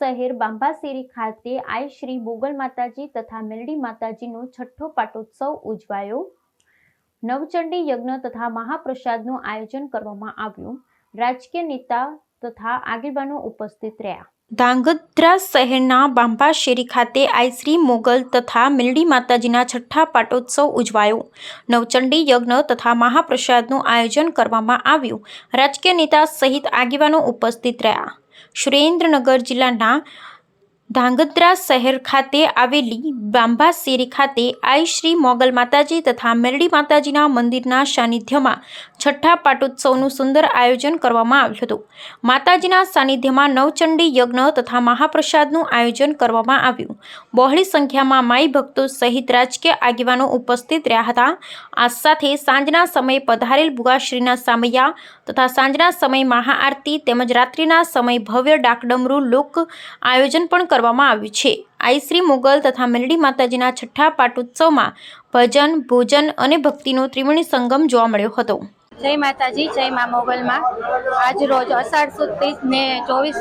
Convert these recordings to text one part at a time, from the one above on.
શહેર બાંબાસેરી ખાતે આઈ શ્રી બોગલ માતાજી તથા મેલડી માતાજીનો છઠ્ઠો પાટોત્સવ ઉજવાયો. નવચંડી યજ્ઞ તથા મહાપ્રસાદનું આયોજન કરવામાં આવ્યું. રાજકીય નેતા તથા આગેવાનો ઉપસ્થિત રહ્યા. ધાંગધ્રા શહેરના બાંબાશેરી ખાતે આઈશ્રી મોગલ તથા મિલડી માતાજીના છઠ્ઠા પાટોત્સવ ઉજવાયો. નવચંડી યજ્ઞ તથા મહાપ્રસાદનું આયોજન કરવામાં આવ્યું. રાજકીય નેતા સહિત આગેવાનો ઉપસ્થિત રહ્યા. સુરેન્દ્રનગર જિલ્લાના ધાંગધ્રા શહેર ખાતે આવેલી બાંભાશેરી ખાતે આઈ શ્રી મોગલ માતાજી તથા મેરડી માતાજીના મંદિરના સાનિધ્યમાં છઠ્ઠા પાટોત્સવનું સુંદર આયોજન કરવામાં આવ્યું હતું. માતાજીના સાનિધ્યમાં નવચંડી યજ્ઞ તથા મહાપ્રસાદનું આયોજન કરવામાં આવ્યું. બહોળી સંખ્યામાં માઈ ભક્તો સહિત રાજકીય આગેવાનો ઉપસ્થિત રહ્યા હતા. આ સાથે સાંજના સમયે પધારેલ બુગાશ્રીના સામૈયા તથા સાંજના સમયે મહાઆરતી તેમજ રાત્રિના સમયે ભવ્ય ડાકડમરૂ લોક આયોજન પણ કરવામાં આવ્યું છે. આઈશ્રી મુગલ તથા મેલડી માતાજીના છઠ્ઠા પાટોત્સવમાં ભજન, ભોજન અને ભક્તિનો ત્રિવેણી સંગમ જોવા મળ્યો હતો. જય માતાજી, જય મા મોગલમાં. આજ રોજ અષાઢ ત્રીસ ને ચોવીસ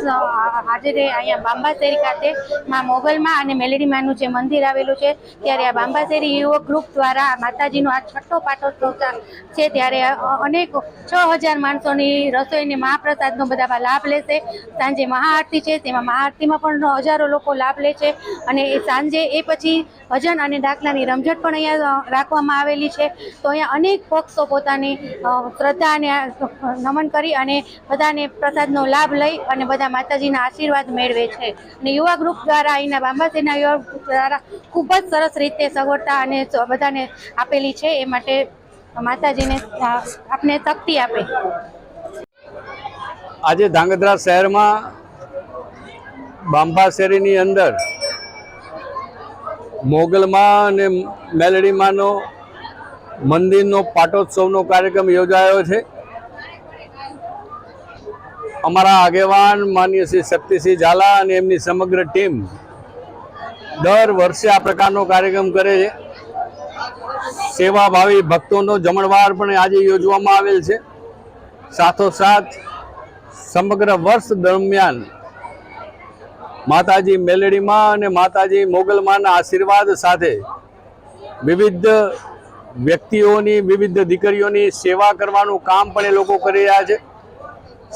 હાજરે અહીંયા બાંબાસેરી ખાતે મા મોગલમાં અને મેલેડીમાનું જે મંદિર આવેલું છે, ત્યારે આ બાંબાસેરી યુવક ગ્રુપ દ્વારા માતાજીનો આ છઠ્ઠો પાટોત્સવ છે, ત્યારે અનેક છ હજાર માણસોની રસોઈની મહાપ્રસાદનો બધા લાભ લેશે. સાંજે મહાઆરતી છે, તેમાં મહાઆરતીમાં પણ હજારો લોકો લાભ લે છે. અને સાંજે એ પછી ભજન અને દાખલાની રમઝટ પણ અહીંયા રાખવામાં આવેલી છે. તો અહીંયા અનેક પક્ષો પોતાની અ, શ્રદ્ધા અને આ નમન કરી અને બધાને પ્રસાદનો લાભ લઈ અને બધા માતાજીના આશીર્વાદ મેળવે છે. અને યુવા ગ્રુપ દ્વારા અહીંના બાંબાસેના યુવા ગ્રુપ દ્વારા ખૂબ જ સરસ રીતે સગવડતા અને બધાને આપેલી છે. એ માટે માતાજીને આપને શક્તિ આપે. આજે ધાંગધ્રા શહેરમાં બાંબા શેરીની અંદર મોગલમાં અને મેલડીમાંનો મંદિરનો પાટોત્સવનો કાર્યક્રમ યોજાયો છે. અમારા આગેવાન માન્ય શ્રી શક્તિસિંહ ઝાલા અને એમની સમગ્ર ટીમ દર વર્ષે આ પ્રકારનો કાર્યક્રમ કરે છે. સેવાભાવી ભક્તોનો જમણવાર પણ આજે યોજવામાં આવેલ છે. સાથોસાથ સમગ્ર વર્ષ દરમિયાન માતાજી મેલડીમાં અને માતાજી મોગલમાના આશીર્વાદ સાથે વિવિધ વ્યક્તિઓની, વિવિધ દીકરીઓની સેવા કરવાનું કામ પણ એ લોકો કરી રહ્યા છે.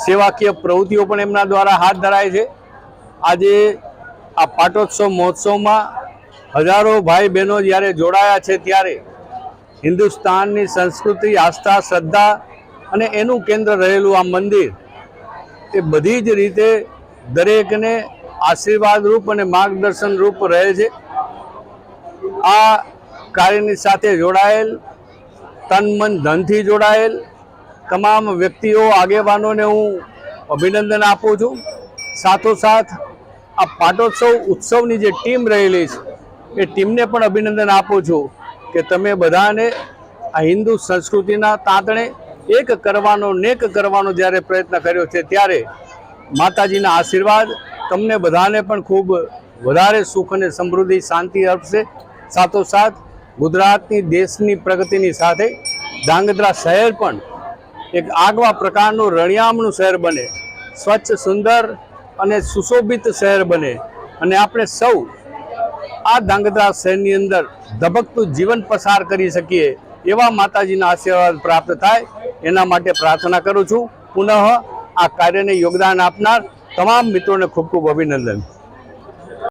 સેવાકીય પ્રવૃત્તિઓ પણ એમના દ્વારા હાથ ધરાય છે. આજે આ પાટોત્સવ મહોત્સવમાં હજારો ભાઈ બહેનો જ્યારે જોડાયા છે ત્યારે હિન્દુસ્તાનની સંસ્કૃતિ, આસ્થા, શ્રદ્ધા અને એનું કેન્દ્ર રહેલું આ મંદિર, એ બધી જ રીતે દરેકને આશીર્વાદ રૂપ અને માર્ગદર્શન રૂપ રહે છે. આ કાર્યની સાથે જોડાયેલ, તન મન ધનથી જોડાયેલ તમામ વ્યક્તિઓ, આગેવાનોને હું અભિનંદન આપું છું. સાથોસાથ આ પાટોત્સવ ઉત્સવની જે ટીમ રહેલી છે, એ ટીમને પણ અભિનંદન આપું છું કે તમે બધાને આ હિન્દુ સંસ્કૃતિના તાંતણે એક કરવાનો નેક કરવાનો જ્યારે પ્રયત્ન કર્યો છે, ત્યારે માતાજીના આશીર્વાદ તમને બધાને પણ ખૂબ વધારે સુખ અને સમૃદ્ધિ, શાંતિ આપશે. સાથોસાથ ગુજરાતની દેશની પ્રગતિની સાથે ધાંગધ્રા શહેર પણ એક આગવા પ્રકારનું રણિયામણું શહેર બને. સ્વચ્છ, સુંદર અને સુશોભિત શહેર બને. અને આપણે સૌ આ ધાંગધ્રા શહેરની અંદર ધબકતું જીવન પસાર કરી શકીએ એવા માતાજીના આશીર્વાદ પ્રાપ્ત થાય. એના માટે પ્રાર્થના કરું છું. પુનઃ આ કાર્યને યોગદાન આપનાર તમામ મિત્રોને ખૂબ ખૂબ અભિનંદન.